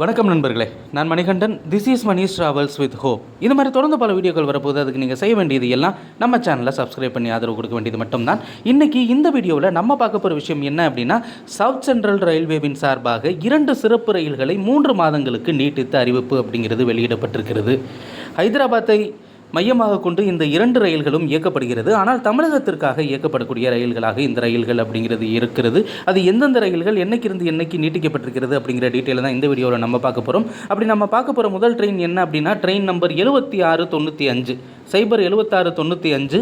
வணக்கம் நண்பர்களே. நான் Manikandan. This is Manish travels with hope இது மாதிரி தொடர்ந்து பல வீடியோக்கள் வரப்போகுது. அதுக்கு நீங்கள் செய்ய வேண்டியது எல்லாம் நம்ம சேனலை சப்ஸ்கிரைப் பண்ணி ஆதரவு கொடுக்க வேண்டியது மட்டும்தான். இன்றைக்கி இந்த வீடியோவில் நம்ம பார்க்க போகிற விஷயம் என்ன அப்படின்னா சவுத் சென்ட்ரல் ரயில்வேவின் சார்பாக இரண்டு சிறப்பு ரயில்களை மூன்று மாதங்களுக்கு நீட்டித்து அறிவிப்பு அப்படிங்கிறது வெளியிடப்பட்டிருக்கிறது. ஹைதராபாத்தை மையமாக கொண்டு இந்த இரண்டு ரயில்களும் இயக்கப்படுகிறது. ஆனால் தமிழகத்திற்காக இயக்கப்படக்கூடிய ரயில்களாக இந்த ரயில்கள் அப்படிங்கிறது இருக்கிறது. அது எந்தெந்த ரயில்கள் என்னைக்கிருந்து என்னைக்கு நீட்டிக்கப்பட்டிருக்கிறது அப்படிங்கிற டீட்டெயில் தான் இந்த வீடியோவில் நம்ம பார்க்க போகிறோம் அப்படி நம்ம பார்க்க போகிற முதல் ட்ரெயின் என்ன அப்படின்னா ட்ரெயின் நம்பர் எழுபத்தி ஆறு தொண்ணூற்றி அஞ்சு. சைபர் எழுபத்தாறு தொண்ணூற்றி அஞ்சு.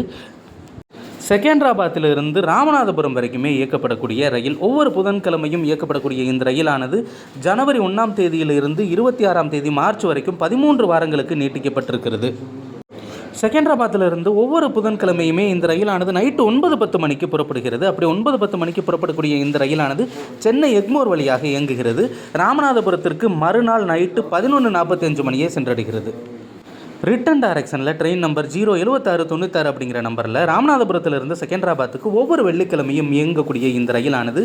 செகண்டராபாத்திலிருந்து ராமநாதபுரம் வரைக்குமே இயக்கப்படக்கூடிய ரயில் ஒவ்வொரு புதன்கிழமையும் இயக்கப்படக்கூடிய இந்த ரயிலானது ஜனவரி ஒன்றாம் தேதியிலிருந்து இருபத்தி ஆறாம் தேதி மார்ச் வரைக்கும் பதிமூன்று வாரங்களுக்கு நீட்டிக்கப்பட்டிருக்கிறது. செகண்டராபாத்திலிருந்து ஒவ்வொரு புதன்கிழமையுமே இந்த ரயிலானது நைட்டு ஒன்பது பத்து மணிக்கு புறப்படுகிறது. அப்படி ஒன்பது பத்து மணிக்கு புறப்படக்கூடிய இந்த ரயிலானது சென்னை எக்மோர் வழியாக இயங்குகிறது. ராமநாதபுரத்திற்கு மறுநாள் நைட்டு பதினொன்று நாற்பத்தஞ்சு மணியே சென்றடைகிறது. ரிட்டன் டைரக்ஷனில் ட்ரெயின் நம்பர் ஜீரோ எழுபத்தாறு தொண்ணூத்தாறு அப்படிங்கிற நம்பரில் ராமநாதபுரத்திலிருந்து செகண்டராபாத்துக்கு ஒவ்வொரு வெள்ளிக்கிழமையும் இயங்கக்கூடிய இந்த ரயிலானது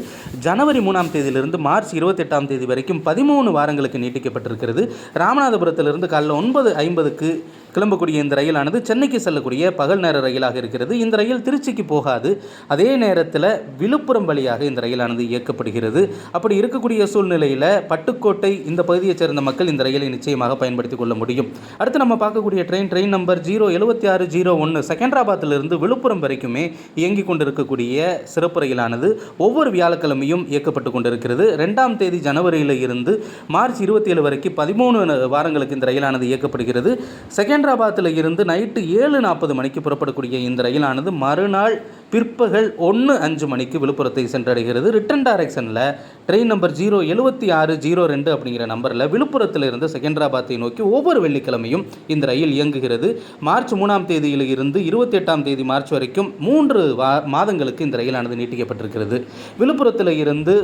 ஜனவரி மூணாம் தேதியிலிருந்து மார்ச் இருபத்தெட்டாம் தேதி வரைக்கும் பதிமூணு வாரங்களுக்கு நீட்டிக்கப்பட்டிருக்கிறது. ராமநாதபுரத்திலிருந்து காலைல ஒன்பது ஐம்பதுக்கு கிளம்பக்கூடிய இந்த ரயிலானது சென்னைக்கு செல்லக்கூடிய பகல் நேர ரயிலாக இருக்கிறது. இந்த ரயில் திருச்சிக்கு போகாது. அதே நேரத்தில் விழுப்புரம் வழியாக இந்த ரயிலானது இயக்கப்படுகிறது. அப்படி இருக்கக்கூடிய சூழ்நிலையில் பட்டுக்கோட்டை இந்த பகுதியைச் சேர்ந்த மக்கள் இந்த ரயிலை நிச்சயமாக பயன்படுத்திக் கொள்ள முடியும். அடுத்து நம்ம பார்க்கக்கூடிய ட்ரெயின் ட்ரெயின் நம்பர் ஜீரோ எழுபத்தி ஆறு ஜீரோ ஒன்று செகண்டராபாத்திலிருந்து விழுப்புரம் வரைக்குமே இயங்கிக் கொண்டிருக்கக்கூடிய சிறப்பு ரயிலானது ஒவ்வொரு வியாழக்கிழமையும் இயக்கப்பட்டு கொண்டிருக்கிறது. ரெண்டாம் தேதி ஜனவரியில் இருந்து மார்ச் இருபத்தி ஏழு வரைக்கும் பதிமூணு வாரங்களுக்கு இந்த ரயிலானது இயக்கப்படுகிறது. செகண்ட் செகண்டராபாத்தில் இருந்து நைட்டு ஏழு நாற்பது மணிக்கு புறப்படக்கூடிய இந்த ரயிலானது மறுநாள் பிற்பகல் ஒன்று அஞ்சு மணிக்கு விழுப்புரத்தை சென்றடைகிறது. ரிட்டன் டைரக்ஷனில் ட்ரெயின் நம்பர் ஜீரோ எழுபத்தி ஆறு ஜீரோ ரெண்டு அப்படிங்கிற நம்பரில் விழுப்புரத்தில் இருந்து செகண்டராபாத்தை நோக்கி ஒவ்வொரு வெள்ளிக்கிழமையும் இந்த ரயில் இயங்குகிறது. மார்ச் மூணாம் தேதியில் இருந்து இருபத்தி எட்டாம் தேதி மார்ச் வரைக்கும் மூன்று வா மாதங்களுக்கு இந்த ரயிலானது நீட்டிக்கப்பட்டிருக்கிறது. விழுப்புரத்தில் இருந்து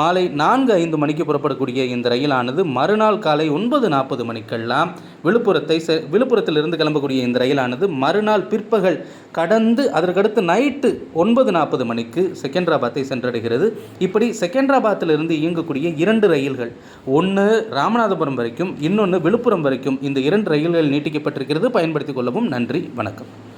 மாலை நான்கு ஐந்து மணிக்கு புறப்படக்கூடிய இந்த ரயிலானது மறுநாள் காலை ஒன்பது நாற்பது மணிக்கெல்லாம் விழுப்புரத்தை செ விழுப்புரத்திலிருந்து கிளம்பக்கூடிய இந்த ரயிலானது மறுநாள் பிற்பகல் கடந்து அதற்கடுத்து நைட்டு ஒன்பது நாற்பது மணிக்கு செகந்திராபாத்தை சென்றடைகிறது. இப்படி செகண்டராபாத்திலிருந்து இயங்கக்கூடிய இரண்டு ரயில்கள் ஒன்று ராமநாதபுரம் வரைக்கும் இன்னொன்று விழுப்புரம் வரைக்கும் இந்த இரண்டு ரயில்கள் நீட்டிக்கப்பட்டிருக்கிறது. பயன்படுத்திக் கொள்ளவும் நன்றி. வணக்கம்.